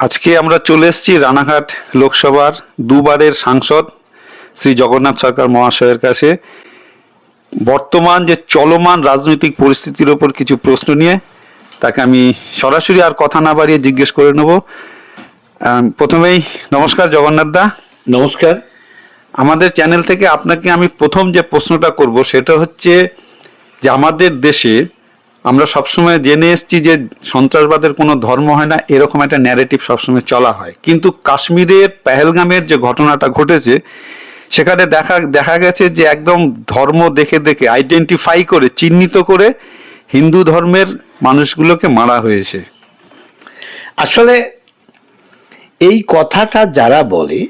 আজকে আমরা চলে এসেছি রানাঘাট লোকসভার দুবারের সাংসদ শ্রী জগন্নাথ সরকার মহাশয়ের কাছে। বর্তমান যে চলমান রাজনৈতিক পরিস্থিতির ওপর কিছু প্রশ্ন নিয়ে তাকে আমি সরাসরি আর কথা না বাড়িয়ে জিজ্ঞেস করে নেব। প্রথমেই নমস্কার জগন্নাথ দা। নমস্কার। আমাদের চ্যানেল থেকে আপনাকে আমি প্রথম যে প্রশ্নটা করব সেটা হচ্ছে যে আমাদের দেশে আমরা সবসময় জেনে এসেছি যে সন্ত্রাসবাদের কোনো ধর্ম হয় না, এরকম একটা ন্যারেটিভ সবসময় চলা হয়। কিন্তু কাশ্মীরের পেহেলগামের যে ঘটনাটা ঘটেছে, সেখানে দেখা দেখা গেছে যে একদম ধর্ম দেখে দেখে আইডেন্টিফাই করে, চিহ্নিত করে হিন্দু ধর্মের মানুষগুলোকে মারা হয়েছে। আসলে এই কথাটা যারা বলে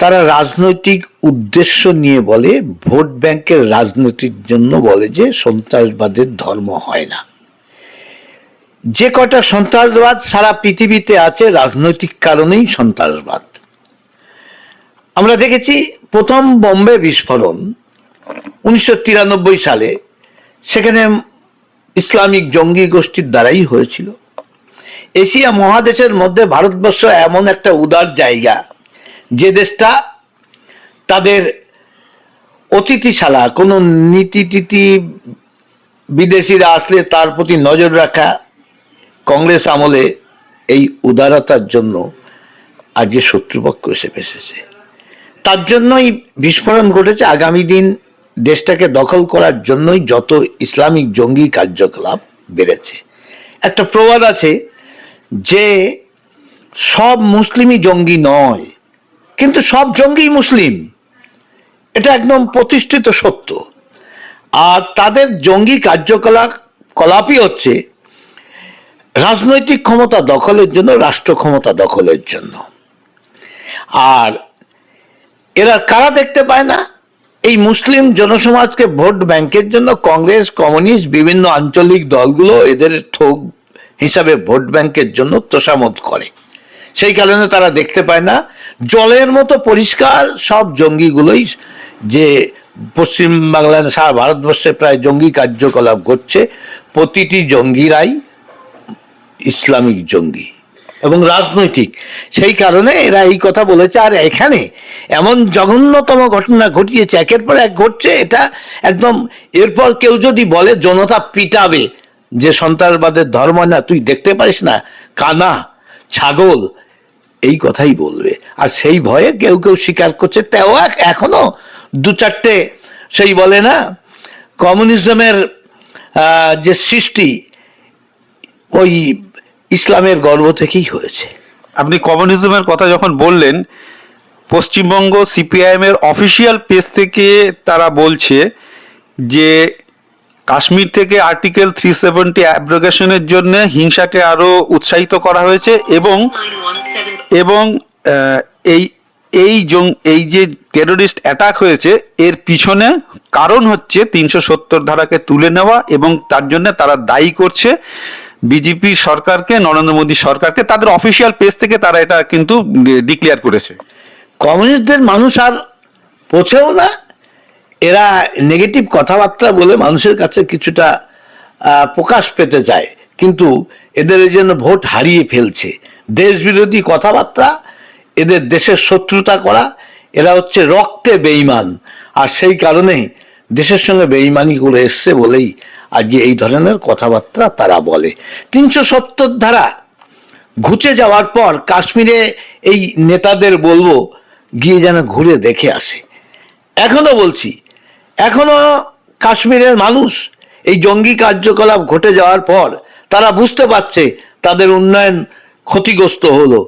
তারা রাজনৈতিক উদ্দেশ্য নিয়ে বলে, ভোট ব্যাংকের রাজনীতির জন্য বলে যে সন্ত্রাসবাদের ধর্ম হয় না। যে কটা সন্ত্রাসবাদ সারা পৃথিবীতে আছে, রাজনৈতিক কারণেই সন্ত্রাসবাদ। আমরা দেখেছি প্রথম বম্বে বিস্ফোরণ উনিশশো তিরানব্বই সালে, সেখানে ইসলামিক জঙ্গি গোষ্ঠীর দ্বারাই হয়েছিল। এশিয়া মহাদেশের মধ্যে ভারতবর্ষ এমন একটা উদার জায়গা যে দেশটা তাদের অতিথিশালা, কোনো নীতি টিতি বিদেশিরা আসলে তার প্রতি নজর রাখা কংগ্রেস আমলে এই উদারতার জন্য আজকে শত্রুপক্ষ এসে ফেসেছে তার জন্যই বিস্ফোরণ ঘটেছে। আগামী দিন দেশটাকে দখল করার জন্যই যত ইসলামিক জঙ্গি কার্যকলাপ বেড়েছে। একটা প্রবাদ আছে যে সব মুসলিমই জঙ্গি নয় কিন্তু সব জঙ্গি মুসলিম। এটা একদম প্রতিষ্ঠিত সত্য। আর তাদের জঙ্গি কার্যকলাপ, কলাপই হচ্ছে রাজনৈতিক ক্ষমতা দখলের জন্য, রাষ্ট্র ক্ষমতা দখলের জন্য। আর এরা কারা দেখতে পায় না? এই মুসলিম জনসমাজকে ভোট ব্যাংকের জন্য কংগ্রেস, কমিউনিস্ট, বিভিন্ন আঞ্চলিক দলগুলো এদের ঠোক হিসাবে ভোট ব্যাংকের জন্য তোষামত করে। সেই কারণে তারা দেখতে পায় না। জলের মতো পরিষ্কার সব জঙ্গিগুলোই যে পশ্চিম বাংলার সারা ভারতবর্ষে প্রায় জঙ্গি কার্যকলাপ ঘটছে, প্রতিটি জঙ্গিরাই ইসলামিক জঙ্গি এবং রাজনৈতিক। সেই কারণে এরা এই কথা বলেছে, আর এখানে এমন জঘন্যতম ঘটনা ঘটিয়েছে, একের পর এক ঘটছে, এটা একদম এরপর কেউ যদি বলে জনতা পিটাবে যে সন্ত্রাসবাদের ধর্ম না, তুই দেখতে পারিস না? কানা, ছাগল এই কথাই বলবে। আর সেই ভয়ে কেউ কেউ স্বীকার করছে, তেও এখনও দু চারটে সেই বলে না, কমিউনিজমের যে সৃষ্টি, ওই ইসলামের গর্ব থেকেই হয়েছে। আপনি কমিউনিজমের কথা যখন বললেন, পশ্চিমবঙ্গ সিপিআইএম এর অফিসিয়াল পেজ থেকে তারা বলছে যে কাশ্মীর থেকে আর্টিকেল থ্রি সেভেন্টি অ্যাব্রোগেশনের জন্য হিংসাকে আরও উৎসাহিত করা হয়েছে এবং এবং এই এই জং, এই যে টেরোরিস্ট অ্যাটাক হয়েছে, এর পিছনে কারণ হচ্ছে তিনশো সত্তর ধারাকে তুলে নেওয়া এবং তার জন্য তারা দায়ী করছে। বিজেপি সরকারকে, নরেন্দ্র মোদী সরকারকে, তাদের অফিসিয়াল পেজ থেকে তারা এটা কিন্তু ডিক্লেয়ার করেছে। কমিউনিস্টদের মানুষ আর পৌঁছেও না। এরা নেগেটিভ কথাবার্তা বলে মানুষের কাছে কিছুটা প্রকাশ পেতে চায়। কিন্তু এদের এই জন্য ভোট হারিয়ে ফেলছে। দেশ বিরোধী কথাবার্তা, এদের দেশের শত্রুতা করা, এরা হচ্ছে রক্তে বেইমান আর সেই কারণেই দেশের সঙ্গে বেইমানি করে এসছে বলেই আজকে এই ধরনের কথাবার্তা তারা বলে। তিনশো সত্তর ধারা ঘুচে যাওয়ার পর কাশ্মীরে এই নেতাদের বলব, গিয়ে যেন ঘুরে দেখে আসে। এখনও বলছি এখনও কাশ্মীরের মানুষ এই জঙ্গি কার্যকলাপ ঘটে যাওয়ার পর তারা বুঝতে পারছে তাদের উন্নয়ন ক্ষতিগ্রস্ত হলো।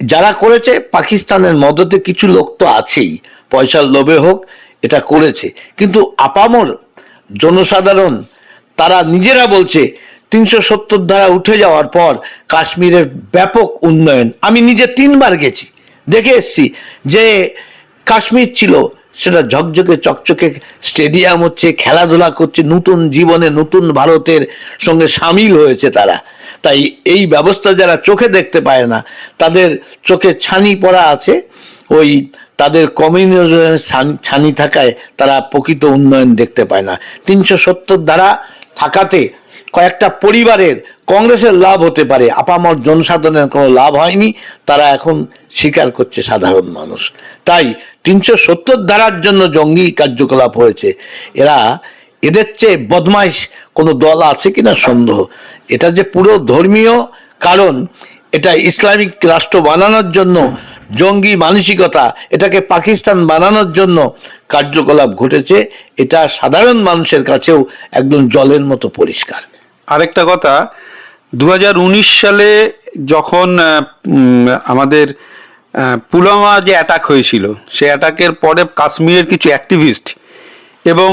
যারা করেছে পাকিস্তানের মদতে কিছু লোক তো আছেই পয়সার লোভে হোক এটা করেছে। কিন্তু আপামর জনসাধারণ, তারা নিজেরা বলছে তিনশো সত্তর ধারা উঠে যাওয়ার পর কাশ্মীরের ব্যাপক উন্নয়ন। আমি নিজে তিনবার গেছি, দেখে এসছি যে কাশ্মীর ছিল সেটা ঝকঝকে, চকচকে স্টেডিয়াম হচ্ছে, খেলাধুলা করছে, নতুন জীবনে নতুন ভারতের সঙ্গে সামিল হয়েছে তারা। তাই এই ব্যবস্থা যারা চোখে দেখতে পায় না, তাদের চোখে ছানি পড়া আছে। ওই তাদের কমিউনিজমের ছান- থাকায় তারা প্রকৃত উন্নয়ন দেখতে পায় না। তিনশো সত্তর দ্বারা থাকাতে কয়েকটা পরিবারের কংগ্রেসের লাভ হতে পারে। আপামর জনসাধারণের কোনো লাভ হয়নি। তারা এখন স্বীকার করছে সাধারণ মানুষ। তাই তিনশো সত্তর ধারার জন্য জঙ্গি কার্যকলাপ হয়েছে। এরা এদের চেয়ে বদমাইশ কোনো দল আছে কিনা সন্দেহ। এটা যে পুরো ধর্মীয় কারণ, এটা ইসলামিক রাষ্ট্র বানানোর জন্য, জঙ্গি মানসিকতা, এটাকে পাকিস্তান বানানোর জন্য কার্যকলাপ ঘটেছে, এটা সাধারণ মানুষের কাছেও একদম জলের মতো পরিষ্কার। আরেকটা কথা দু হাজার উনিশ সালে যখন আমাদের পুলওয়ামা যে অ্যাটাক হয়েছিল, সেই অ্যাটাকের পরে কাশ্মীরের কিছু অ্যাক্টিভিস্ট এবং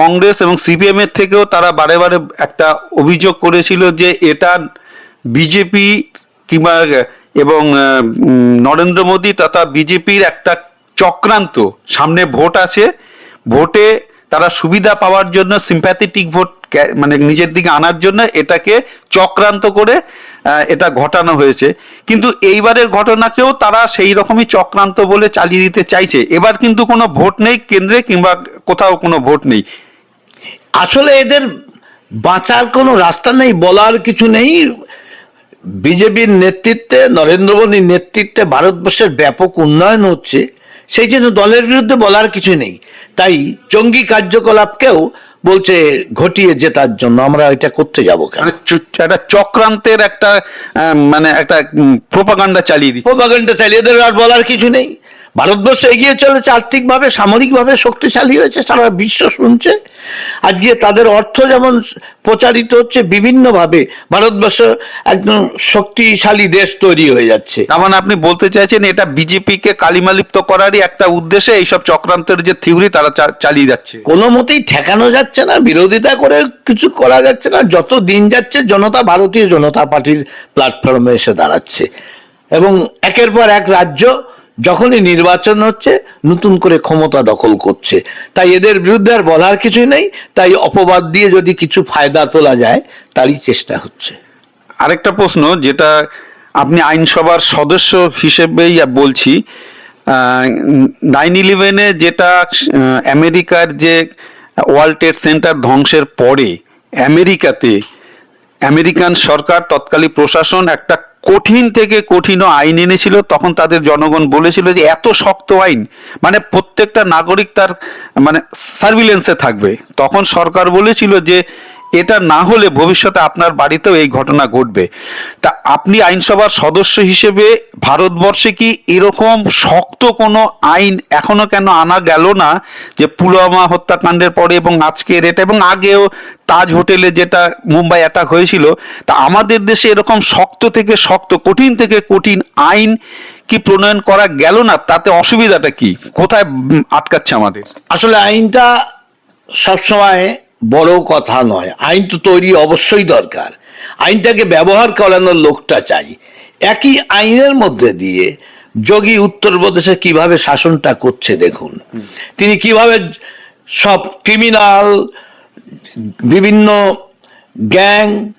কংগ্রেস এবং সিপিএম এর থেকেও তারা বারে বারে একটা অভিযোগ করেছিল যে এটা বিজেপি কিংবা, এবং নরেন্দ্র মোদী তথা বিজেপির একটা চক্রান্ত, সামনে ভোট আছে, ভোটে তারা সুবিধা পাওয়ার জন্য সিম্প্যাথেটিক ভোট মানে নিজের দিকে আনার জন্য এটাকে চক্রান্ত করে এটা ঘটানো হয়েছে। কিন্তু এইবারের ঘটনাকেও তারা সেই রকমই চক্রান্ত বলে চালিয়ে দিতে চাইছে। এবার কিন্তু কোনো ভোট নেই কেন্দ্রে কিংবা কোথাও কোনো ভোট নেই। আসলে এদের বাঁচার কোনো রাস্তা নেই, বলার কিছু নেই। বিজেপির নেতৃত্বে, নরেন্দ্র মোদীর নেতৃত্বে ভারতবর্ষের ব্যাপক উন্নয়ন হচ্ছে। সেই জন্য দলের বিরুদ্ধে বলার কিছু নেই। তাই জঙ্গি কার্যকলাপকেও বলছে ঘটিয়ে জেতার জন্য। আমরা এটা করতে যাব মানে চ- একটা চক্রান্তের একটা মানে একটা প্রোপাগান্ডা চালিয়ে দিচ্ছে। প্রোপাগান্ডা চালিয়ে এদের আর বলার কিছু নেই। ভারতবর্ষ এগিয়ে চলেছে আর্থিকভাবে সামরিকভাবে শক্তিশালী হয়েছে সারা বিশ্ব শুনছে। আজকে তাদের অর্থ যেমন প্রচারিত হচ্ছে বিভিন্নভাবে ভারতবর্ষ একদম শক্তিশালী দেশ তৈরি হয়ে যাচ্ছে। তার মানে আপনি বলতে চাইছেন এটা বিজেপিকে কালিমালিপ্ত করারই একটা উদ্দেশ্যে এইসব চক্রান্তের যে থিওরি তারা চালিয়ে যাচ্ছে। কোনো মতেই ঠেকানো যাচ্ছে না বিরোধিতা করে কিছু করা যাচ্ছে না যত দিন যাচ্ছে জনতা ভারতীয় জনতা পার্টির প্ল্যাটফর্মে এসে দাঁড়াচ্ছে। এবং একের পর এক রাজ্য যখনই নির্বাচন হচ্ছে, নতুন করে ক্ষমতা দখল করছে। তাই এদের বিরুদ্ধে আর বলার কিছুই নেই। তাই অপবাদ দিয়ে যদি কিছু ফায়দা তোলা যায়, তারই চেষ্টা হচ্ছে। আরেকটা প্রশ্ন, যেটা আপনি আইনসভার সদস্য হিসেবেই বলছি নাইন ইলেভেনে যেটা আমেরিকার যে ওয়ার্ল্ড ট্রেড সেন্টার ধ্বংসের পরে, আমেরিকাতে আমেরিকান সরকার তৎকালীন প্রশাসন একটা কঠিন থেকে কঠিন আইন এনেছিল, তখন তাদের জনগণ বলেছিল যে এত শক্ত আইন মানে প্রত্যেকটা নাগরিক তার মানে সার্ভিলেন্সে থাকবে। তখন সরকার বলেছিল যে এটা না হলে ভবিষ্যতে আপনার বাড়িতেও এই ঘটনা ঘটবে। তা আপনি আইনসভার সদস্য হিসেবে ভারতবর্ষে কি এরকম শক্ত কোনো আইন এখনও কেন আনা গেল না যে পুলওয়ামা হত্যাকাণ্ডের পরে এবং আজকের এটা এবং আগেও তাজ হোটেলে যেটা মুম্বাই অ্যাটাক হয়েছিল, তা আমাদের দেশে এরকম শক্ত থেকে শক্ত, কঠিন থেকে কঠিন আইন কি প্রণয়ন করা গেল না? তাতে অসুবিধাটা কি? কোথায় আটকাচ্ছে আমাদের? আসলে আইনটা সবসময় বড় কথা নয়। আইন তো তৈরি অবশ্যই দরকার। আইনটাকে ব্যবহার করানোর লোকটা চাই। একই আইনের মধ্যে দিয়ে যোগী উত্তরপ্রদেশে কীভাবে শাসনটা করছে দেখুন। তিনি কীভাবে সব ক্রিমিনাল, বিভিন্ন গ্যাং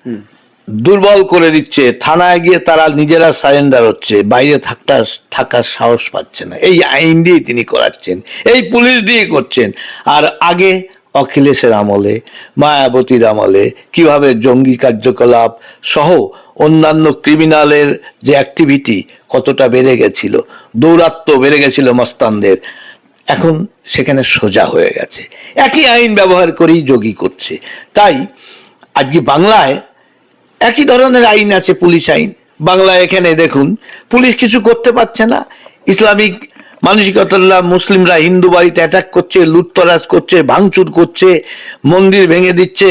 দুর্বল করে দিচ্ছে, থানায় গিয়ে তারা নিজেরা সারেন্ডার হচ্ছে, বাইরে থাকতে থাকার সাহস পাচ্ছে না। এই আইন দিয়ে তিনি করাচ্ছেন। এই পুলিশ দিয়ে করছেন। আর আগে অখিলেশের আমলে, মায়াবতীর আমলে, কীভাবে জঙ্গি কার্যকলাপ সহ অন্যান্য ক্রিমিনালের যে অ্যাক্টিভিটি কতটা বেড়ে গেছিল দৌরাত্ম্য বেড়ে গেছিল মস্তানদের, এখন সেখানে সোজা হয়ে গেছে। একই আইন ব্যবহার করেই যোগী করছে। তাই আজকে বাংলায় একই ধরনের আইন আছে, পুলিশ আইন। বাংলা এখানে দেখুন, পুলিশ কিছু করতে পারছে না। ইসলামিক মানসিকতাল্লা মুসলিমরা হিন্দু বাড়িতে অ্যাটাক করছে লুটতরাজ করছে ভাঙচুর করছে মন্দির ভেঙে দিচ্ছে।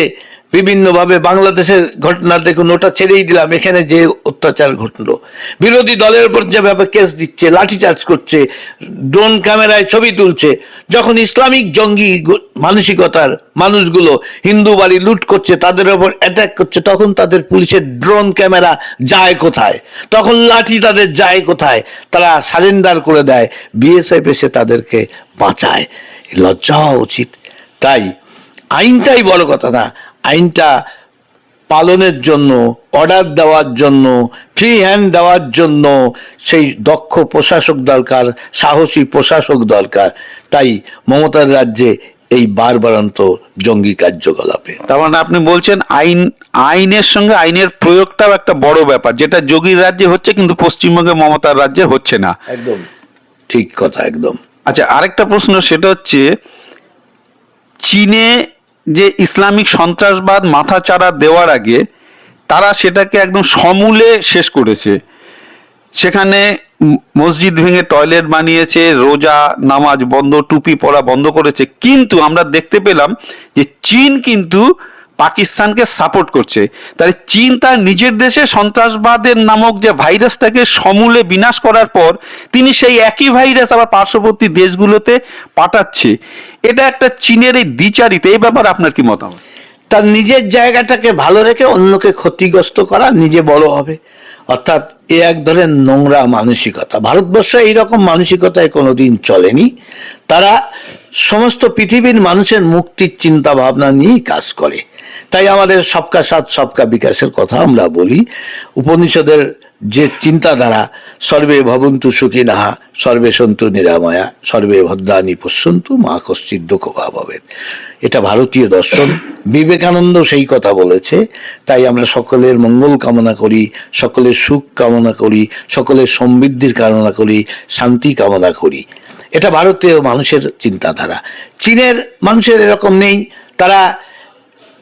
বিভিন্নভাবে বাংলাদেশের ঘটনা দেখুন, ওটা ছেড়েই দিলাম, এখানে যে অত্যাচার ঘটলো। বিরোধী দলের উপর যেভাবে কেস দিচ্ছে, লাঠিচার্জ করছে, ড্রোন ক্যামেরায় ছবি তুলছে, যখন ইসলামিক জঙ্গি মানসিকতার মানুষগুলো হিন্দু বাড়ি লুট করছে, তাদের ওপর অ্যাটাক করছে, তখন তাদের পুলিশের ড্রোন ক্যামেরা যায় কোথায়? তখন লাঠি তাদের যায় কোথায়? তারা সারেন্ডার করে দেয়, বিএসএফ এসে তাদেরকে বাঁচায়। লজ্জা হওয়া উচিত। তাই, আইনটাই বড় কথা না আইনটা পালনের জন্য অর্ডার দেওয়ার জন্য ফ্রি হ্যান্ড দেওয়ার জন্য সেই দক্ষ প্রশাসক দরকার সাহসী প্রশাসক দরকার। তাই মমতার রাজ্যে এই বারবারান্ত জঙ্গি কার্যকলাপে। তার মানে আপনি বলছেন আইন আইনের সঙ্গে আইনের প্রয়োগটাও একটা বড় ব্যাপার যেটা যোগীর রাজ্যে হচ্ছে কিন্তু পশ্চিমবঙ্গে মমতার রাজ্যে হচ্ছে না। একদম। ঠিক কথা একদম। আচ্ছা আরেকটা প্রশ্ন সেটা হচ্ছে চীনে যে ইসলামিক সন্ত্রাসবাদ মাথাচাড়া দেওয়ার আগে তারা সেটাকে একদম সমূলে শেষ করেছে। সেখানে মসজিদ ভেঙে টয়লেট বানিয়েছে, রোজা, নামাজ বন্ধ, টুপি পরা বন্ধ করেছে। কিন্তু আমরা দেখতে পেলাম যে চীন কিন্তু পাকিস্তানকে সাপোর্ট করছে। তাহলে চীন তার নিজের দেশে সন্ত্রাসবাদের নামক যে ভাইরাসটাকে সমূলে বিনাশ করার পর তিনি সেই একই ভাইরাস আবার পার্শ্ববর্তী দেশগুলোতে পাঠাচ্ছে। এটা একটা চীনের এই দ্বিচারিতা, এই ব্যাপারে আপনার কি মতামত? তার নিজের জায়গাটাকে ভালো রেখে অন্যকে ক্ষতিগ্রস্ত করা নিজে বড় হবে। অর্থাৎ এ এক ধরনের নোংরা মানসিকতা। ভারতবর্ষে এইরকম মানসিকতায় কোনোদিন চলেনি। তারা সমস্ত পৃথিবীর মানুষের মুক্তির চিন্তা ভাবনা নিয়েই কাজ করে। তাই আমাদের সবকা সাথ, সবকা বিকাশের কথা আমরা বলি। উপনিষদের যে চিন্তাধারা, সর্বে ভবন্তু সুখী নাহা, সর্বে সন্তু নিরাময়া, সর্বে ভদ্রানি পশ্যন্তু মা কশ্চিৎ দুঃখ ভাবেন এটা ভারতীয় দর্শন। বিবেকানন্দ সেই কথা বলেছে। তাই আমরা সকলের মঙ্গল কামনা করি, সকলের সুখ কামনা করি, সকলের সমৃদ্ধির কামনা করি, শান্তি কামনা করি। এটা ভারতীয় মানুষের চিন্তাধারা। চীনের মানুষের এরকম নেই। তারা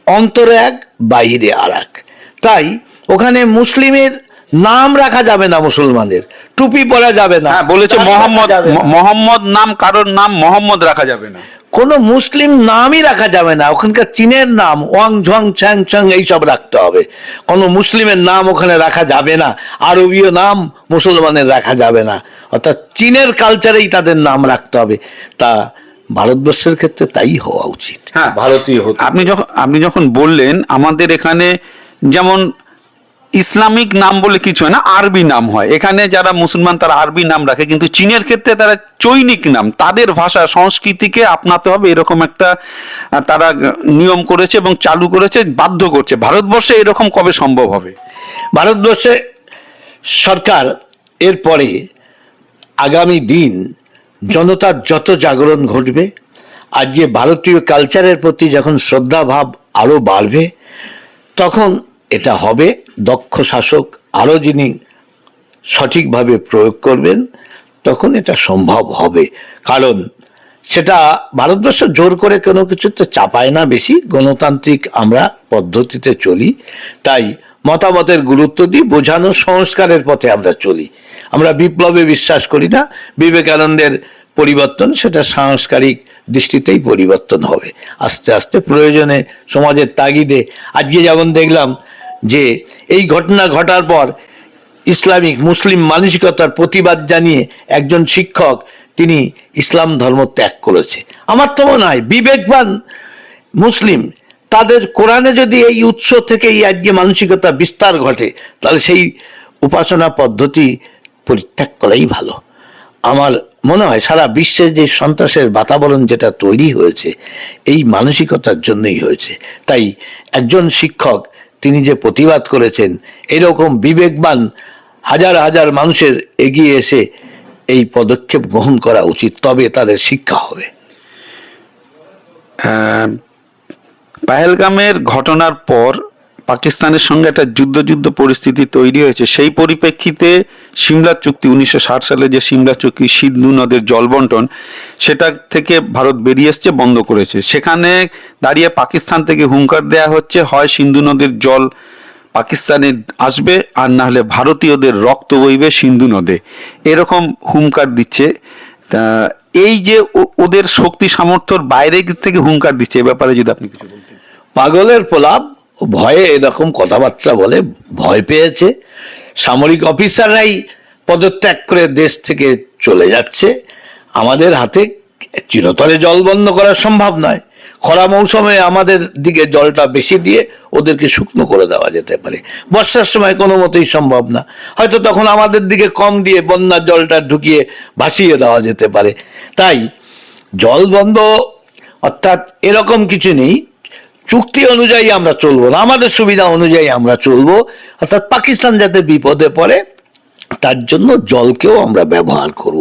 অন্তরে এক বাইরে আর এক তাই ওখানে মুসলিমের নাম রাখা যাবে না মুসলমানের টুপি পরা যাবে না হ্যাঁ বলেছে মোহাম্মদ মোহাম্মদ নাম কারোর নাম মোহাম্মদ রাখা যাবে না। কোনো মুসলিম নামই রাখা যাবে না ওখানকার চীনের নাম ওয়াং ঝং ছ্যাং ছ্যাং এইসব রাখতে হবে। কোনো মুসলিমের নাম ওখানে রাখা যাবে না আরবীয় নাম মুসলমানের রাখা যাবে না। অর্থাৎ চীনের কালচারেই তাদের নাম রাখতে হবে। তা ভারতবর্ষের ক্ষেত্রে তাই হওয়া উচিত। হ্যাঁ। ভারতীয় হতে আপনি যখন আপনি যখন বললেন আমাদের এখানে যেমন ইসলামিক নাম বলে কিছু হয় না, আরবি নাম হয়। এখানে যারা মুসলমান তারা আরবি নাম রাখে, কিন্তু চীনের ক্ষেত্রে তারা চৈনিক নাম। তাদের ভাষা, সংস্কৃতিকে আপনাতে হবে এরকম একটা তারা নিয়ম করেছে এবং চালু করেছে, বাধ্য করছে। ভারতবর্ষে এরকম কবে সম্ভব হবে? ভারতবর্ষে সরকার এরপরে আগামী দিন জনতার যত জাগরণ ঘটবে, আজকে ভারতীয় কালচারের প্রতি যখন শ্রদ্ধাভাব আরও বাড়বে, তখন এটা হবে। দক্ষ শাসক আরও যিনি সঠিকভাবে প্রয়োগ করবেন, তখন এটা সম্ভব হবে। কারণ সেটা ভারতবর্ষ জোর করে কোনো কিছুতে চাপায় না বেশি, গণতান্ত্রিক আমরা পদ্ধতিতে চলি। তাই মতামতের গুরুত্ব দিই, বোঝানো সংস্কারের পথে আমরা চলি। আমরা বিপ্লবে বিশ্বাস করি না, বিবেকানন্দের পরিবর্তন সেটা সাংস্কারিক দৃষ্টিতেই পরিবর্তন হবে। আস্তে আস্তে প্রয়োজনে সমাজের তাগিদে আজকে যেমন দেখলাম যে এই ঘটনা ঘটার পর ইসলামিক মুসলিম মানসিকতার প্রতিবাদ জানিয়ে একজন শিক্ষক তিনি ইসলাম ধর্ম ত্যাগ করেছে। আমার তো মনে হয় বিবেকবান মুসলিম, তাদের কোরআনে যদি এই উৎস থেকে এই আজকে মানসিকতা বিস্তার ঘটে, তাহলে সেই উপাসনা পদ্ধতি পরিত্যাগ করাই ভালো। আমার মনে হয় সারা বিশ্বে যে সন্ত্রাসের বাতাবরণ যেটা তৈরি হয়েছে, এই মানসিকতার জন্যই হয়েছে। তাই একজন শিক্ষক তিনি যে প্রতিবাদ করেছেন, এরকম বিবেকবান হাজার হাজার মানুষের এগিয়ে এসে এই পদক্ষেপ গ্রহণ করা উচিত, তবে তাদের শিক্ষা হবে। পাহেলগামের ঘটনার পর পাকিস্তানের সঙ্গে একটা যুদ্ধ যুদ্ধ পরিস্থিতি তৈরি হয়েছে। সেই পরিপ্রেক্ষিতে সিমলা চুক্তি, উনিশশো ষাট সালে যে সিমলা চুক্তি সিন্ধু নদের জল বন্টন, সেটা থেকে ভারত বেরিয়ে এসছে, বন্ধ করেছে। সেখানে দাঁড়িয়ে পাকিস্তান থেকে হুঙ্কার দেয়া হচ্ছে, হয় সিন্ধু নদের জল পাকিস্তানে আসবে, আর না হলে ভারতীয়দের রক্ত বইবে সিন্ধু নদে। এরকম হুঙ্কার দিচ্ছে। এই যে ওদের শক্তি সামর্থ্যর বাইরে থেকে হুঙ্কার দিচ্ছে, এ ব্যাপারে যদি আপনি কিছু বলতেন। পাগলের প্রলাপ ভয়ে এরকম কথাবার্তা বলে, ভয় পেয়েছে। সামরিক অফিসাররাই পদত্যাগ করে দেশ থেকে চলে যাচ্ছে। আমাদের হাতে চিরতরে জল বন্ধ করা সম্ভব নয়। খরা মৌসুমে আমাদের দিকে জলটা বেশি দিয়ে ওদেরকে শুকনো করে দেওয়া যেতে পারে। বর্ষার সময় কোনো মতেই সম্ভব না। হয়তো তখন আমাদের দিকে কম দিয়ে বন্যার জলটা ঢুকিয়ে ভাসিয়ে দেওয়া যেতে পারে। তাই জল বন্ধ অর্থাৎ এরকম কিছু নেই। চুক্তি অনুযায়ী আমরা চলবো না, আমাদের সুবিধা অনুযায়ী আমরা চলবো। অর্থাৎ পাকিস্তান যাতে বিপদে পড়ে, তার জন্য জলকেও আমরা ব্যবহার করব।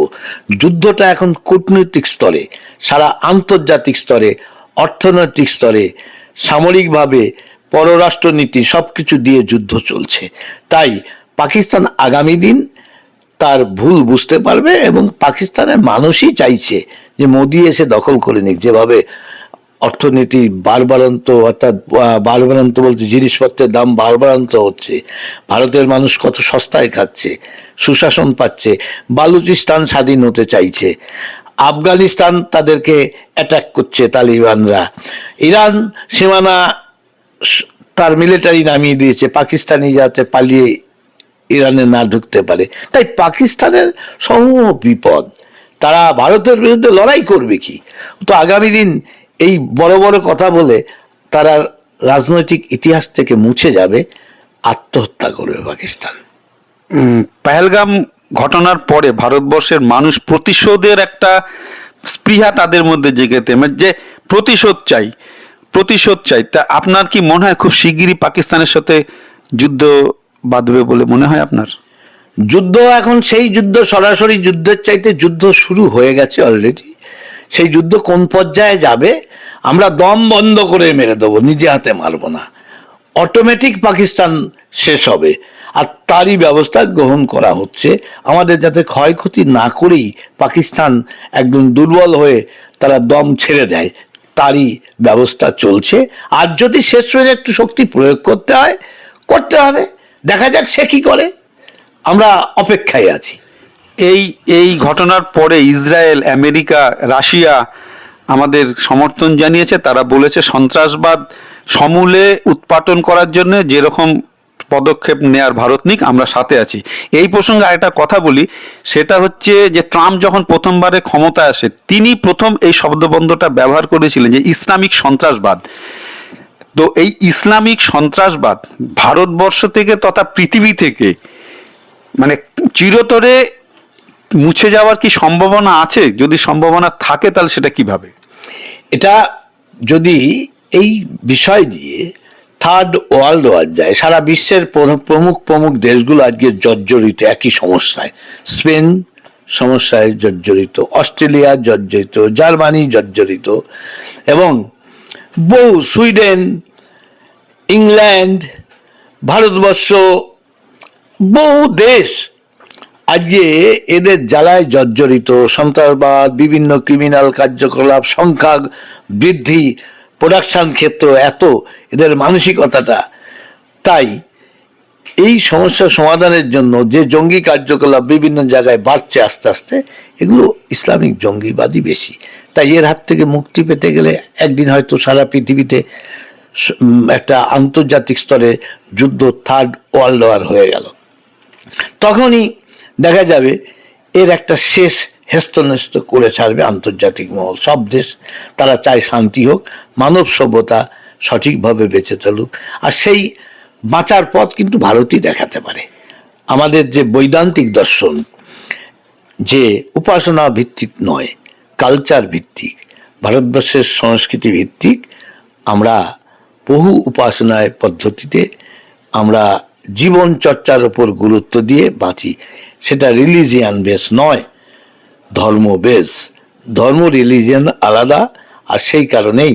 যুদ্ধটা এখন কূটনৈতিক স্তরে, সারা আন্তর্জাতিক স্তরে, অর্থনৈতিক স্তরে, সামরিকভাবে, পররাষ্ট্রনীতি সব কিছু দিয়ে যুদ্ধ চলছে। তাই পাকিস্তান আগামী দিন তার ভুল বুঝতে পারবে এবং পাকিস্তানের মানুষই চাইছে যে মোদি এসে দখল করে নিক। যেভাবে অর্থনীতি বারবারান্ত অর্থাৎ বারবারান্ত বলতে জিনিসপত্রের দাম বারবারান্ত হচ্ছে। ভারতের মানুষ কত সস্তায় খাচ্ছে, সুশাসন পাচ্ছে, বালুচিস্তান স্বাধীন হতে চাইছে। আফগানিস্তান তাদেরকে অ্যাটাক করছে তালিবানরা। ইরান সীমানা তার মিলিটারি নামিয়ে দিয়েছে, পাকিস্তানি যাতে পালিয়ে ইরানে না ঢুকতে পারে। তাই পাকিস্তানের সমূহ বিপদ, তারা ভারতের বিরুদ্ধে লড়াই করবে কি? তো আগামী দিন এই বড় বড় কথা বলে তারা রাজনৈতিক ইতিহাস থেকে মুছে যাবে আত্মহত্যা করবে পাকিস্তান। পেহেলগাম ঘটনার পরে ভারতবর্ষের মানুষ প্রতিশোধের একটা স্পৃহা তাদের মধ্যে জেগেতে মানে যে প্রতিশোধ চাই প্রতিশোধ চাই তা আপনার কি মনে হয় খুব শিগগিরই পাকিস্তানের সাথে যুদ্ধ বাঁধবে বলে মনে হয় আপনার? যুদ্ধ এখন সেই যুদ্ধ সরাসরি যুদ্ধের চাইতে যুদ্ধ শুরু হয়ে গেছে অলরেডি সেই যুদ্ধ কোন পর্যায়ে যাবে, আমরা দম বন্ধ করে মেরে দেবো, নিজে হাতে মারব না। অটোমেটিক পাকিস্তান শেষ হবে, আর তারই ব্যবস্থা গ্রহণ করা হচ্ছে। আমাদের যাতে ক্ষয়ক্ষতি না করেই পাকিস্তান একদম দুর্বল হয়ে তারা দম ছেড়ে দেয়, তারই ব্যবস্থা চলছে। আর যদি শেষ হয়ে একটু শক্তি প্রয়োগ করতে হয়, করতে হবে। দেখা যাক সে কি করে। আমরা অপেক্ষায় আছি। এই এই ঘটনার পরে ইসরায়েল, আমেরিকা, রাশিয়া আমাদের সমর্থন জানিয়েছে। তারা বলেছে সন্ত্রাসবাদ সমূলে উৎপাটন করার জন্য যেরকম পদক্ষেপ নেয়ার ভারত নিক, আমরা সাথে আছি। এই প্রসঙ্গে আরেকটা কথা বলি, সেটা হচ্ছে যে ট্রাম্প যখন প্রথমবারে ক্ষমতায় আসে, তিনি প্রথম এই শব্দবন্ধটা ব্যবহার করেছিলেন যে ইসলামিক সন্ত্রাসবাদ। তো এই ইসলামিক সন্ত্রাসবাদ ভারতবর্ষ থেকে তথা পৃথিবী থেকে মানে চিরতরে মুছে যাওয়ার কি সম্ভাবনা আছে? যদি সম্ভাবনা থাকে, তাহলে সেটা কীভাবে? এটা যদি এই বিষয় দিয়ে থার্ড ওয়ার্ল্ড ওয়ার যায়, সারা বিশ্বের প্রমুখ প্রমুখ দেশগুলো আজকে জর্জরিত, একই সমস্যায়। স্পেন সমস্যায় জর্জরিত, অস্ট্রেলিয়া জর্জরিত, জার্মানি জর্জরিত, এবং বহু, সুইডেন, ইংল্যান্ড, ভারতবর্ষ, বহু দেশ আজকে এদের জ্বালায় জর্জরিত, সন্ত্রাসবাদ, বিভিন্ন ক্রিমিনাল কার্যকলাপ সংখ্যা বৃদ্ধি প্রোডাকশান ক্ষেত্র এত এদের মানসিকতাটা। তাই এই সমস্যা সমাধানের জন্য যে জঙ্গি কার্যকলাপ বিভিন্ন জায়গায় বাড়ছে আস্তে আস্তে, এগুলো ইসলামিক জঙ্গিবাদই বেশি। তাই এর হাত থেকে মুক্তি পেতে গেলে একদিন হয়তো সারা পৃথিবীতে একটা আন্তর্জাতিক স্তরে যুদ্ধ থার্ড ওয়ার্ল্ড ওয়ার হয়ে গেল। তখনই দেখা যাবে এর একটা শেষ হেস্তনেস্ত করে ছাড়বে আন্তর্জাতিক মহল। সব দেশ, তারা চায় শান্তি হোক, মানব সভ্যতা সঠিকভাবে বেঁচে চলুক। আর সেই বাঁচার পথ কিন্তু ভারতই দেখাতে পারে। আমাদের যে বৈদান্তিক দর্শন, যে উপাসনা ভিত্তিক নয় কালচার ভিত্তিক, ভারতবর্ষের সংস্কৃতি ভিত্তিক, আমরা বহু উপাসনায় পদ্ধতিতে আমরা জীবন চর্চার উপর গুরুত্ব দিয়ে বাঁচি। সেটা রিলিজিয়ান বেস নয়, ধর্ম বেস ধর্ম রিলিজিয়ান আলাদা, আর সেই কারণেই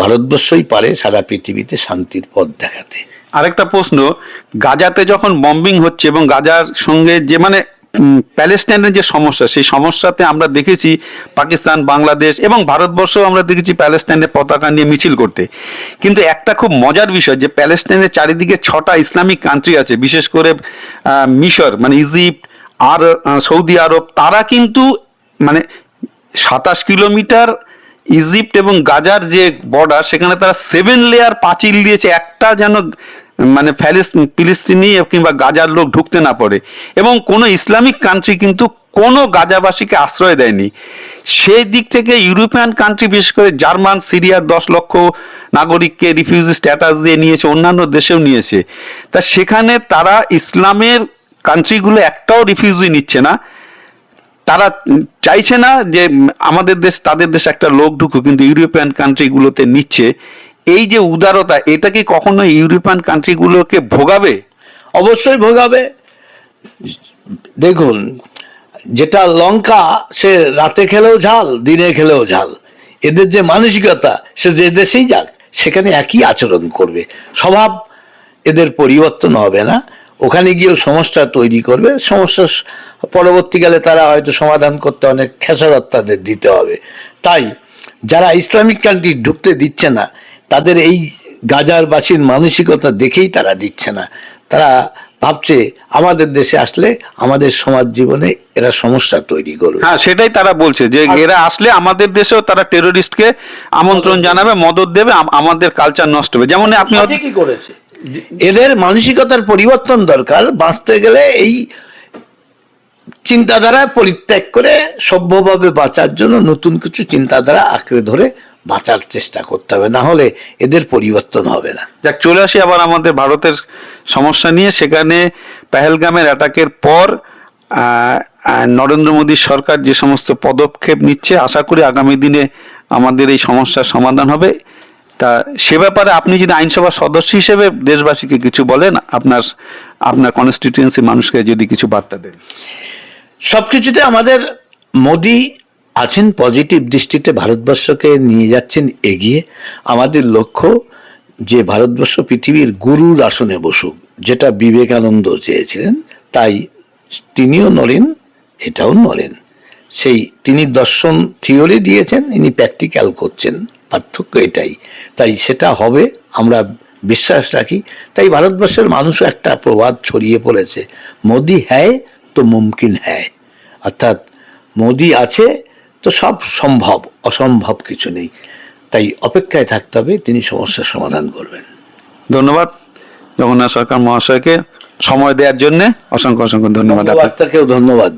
ভারতবর্ষই পারে সারা পৃথিবীতে শান্তির পথ দেখাতে। আরেকটা প্রশ্ন, গাজাতে যখন বম্বিং হচ্ছে এবং গাজার সঙ্গে যে মানে প্যালেস্টাইনের যে সমস্যা, সেই সমস্যাতে আমরা দেখেছি পাকিস্তান, বাংলাদেশ এবং ভারতবর্ষও আমরা দেখেছি প্যালেস্টাইনের পতাকা নিয়ে মিছিল করতে। কিন্তু একটা খুব মজার বিষয় যে প্যালেস্টাইনের চারিদিকে ছটা ইসলামিক কান্ট্রি আছে, বিশেষ করে মিশর মানে ইজিপ্ট আর সৌদি আরব, তারা কিন্তু মানে সাতাশ কিলোমিটার ইজিপ্ট এবং গাজার যে বর্ডার সেখানে তারা সেভেন লেয়ার পাঁচিল দিয়েছে, একটা যেন মানে ফিলিস্তিনি কিংবা গাজার লোক ঢুকতে না পারে। এবং কোনো ইসলামিক কান্ট্রি কিন্তু কোনো গাজাবাসীকে আশ্রয় দেয়নি। সেই দিক থেকে ইউরোপিয়ান কান্ট্রি বিশেষ করে জার্মান, সিরিয়ার দশ লক্ষ নাগরিককে রিফিউজি স্ট্যাটাস দিয়ে নিয়েছে, অন্যান্য দেশেও নিয়েছে। তা সেখানে তারা ইসলামের কান্ট্রিগুলো একটাও রিফিউজি নিচ্ছে না। তারা চাইছে না যে আমাদের দেশ, তাদের দেশে একটা লোক ঢুকুক, কিন্তু ইউরোপিয়ান কান্ট্রিগুলোতে নিচ্ছে। এই যে উদারতা, এটা কি কখনো ইউরোপিয়ান কান্ট্রিগুলোকে ভোগাবে? অবশ্যই ভোগাবে। দেখুন, যেটা লঙ্কা, সে রাতে খেলেও ঝাল, দিনে খেলেও ঝাল। এদের যে মানসিকতা, সে যে দেশেই যাক, সেখানে একই আচরণ করবে। স্বভাব এদের পরিবর্তন হবে না। ওখানে গিয়েও সমস্যা তৈরি করবে। সমস্যা পরবর্তীকালে তারা হয়তো সমাধান করতে অনেক খেসারত তাদের দিতে হবে। তাই যারা ইসলামিক কান্ট্রি ঢুকতে দিচ্ছে না তাদের এই গাজারবাসীর মানসিকতা দেখেই তারা দিচ্ছে না। তারা ভাবছে আমাদের দেশে আসলে আমাদের সমাজ জীবনে এরা সমস্যা তৈরি করবে। হ্যাঁ সেটাই তারা বলছে যে এরা আসলে আমাদের দেশেও তারা টেরোরিস্টকে আমন্ত্রণ জানাবে মদত দেবে আমাদের কালচার নষ্ট হবে। যেমন আপনি ঠিকই করেছে। এদের মানসিকতার পরিবর্তন দরকার, বাঁচতে গেলে এই চিন্তাধারা পরিত্যাগ করে সভ্যভাবে বাঁচার জন্য নতুন কিছু চিন্তাধারা আঁকড়ে ধরে বাঁচার চেষ্টা করতে হবে, না হলে এদের পরিবর্তন হবে না। যাক, চলে আসি আবার আমাদের ভারতের সমস্যা নিয়ে। সেখানে পেহেলগামের অ্যাটাকের পর নরেন্দ্র মোদীর সরকার যে সমস্ত পদক্ষেপ নিচ্ছে, আশা করি আগামী দিনে আমাদের এই সমস্যার সমাধান হবে। তা সে ব্যাপারে আপনি যদি আইনসভার সদস্য হিসেবে দেশবাসীকে কিছু বলেন, আপনার আপনার কনস্টিটিউয়েন্সি মানুষকে যদি কিছু বার্তা দেন। সব কিছুতে আমাদের মোদি আছেন পজিটিভ দৃষ্টিতে, ভারতবর্ষকে নিয়ে যাচ্ছেন এগিয়ে। আমাদের লক্ষ্য যে ভারতবর্ষ পৃথিবীর গুরুর আসনে বসুক, যেটা বিবেকানন্দ চেয়েছিলেন, তাই তিনিও নড়েন, এটাও নড়েন। সেই তিনি দর্শন থিওরি দিয়েছেন, ইনি প্র্যাকটিক্যাল করছেন। পার্থক্য এটাই। তাই সেটা হবে আমরা বিশ্বাস রাখি। তাই ভারতবর্ষের মানুষও একটা প্রবাদ ছড়িয়ে পড়েছে। মোদি হ্যায় তো মুমকিন হ্যায়। অর্থাৎ মোদি আছে তো সব সম্ভব অসম্ভব কিছু নেই। তাই অপেক্ষায় থাকতে হবে তিনি সমস্যার সমাধান করবেন। ধন্যবাদ জগন্নাথ সরকার মহাশয়কে। সময় দেওয়ার জন্য অসংখ্য অসংখ্য ধন্যবাদ। আপনাকে বার্তাকেও ধন্যবাদ।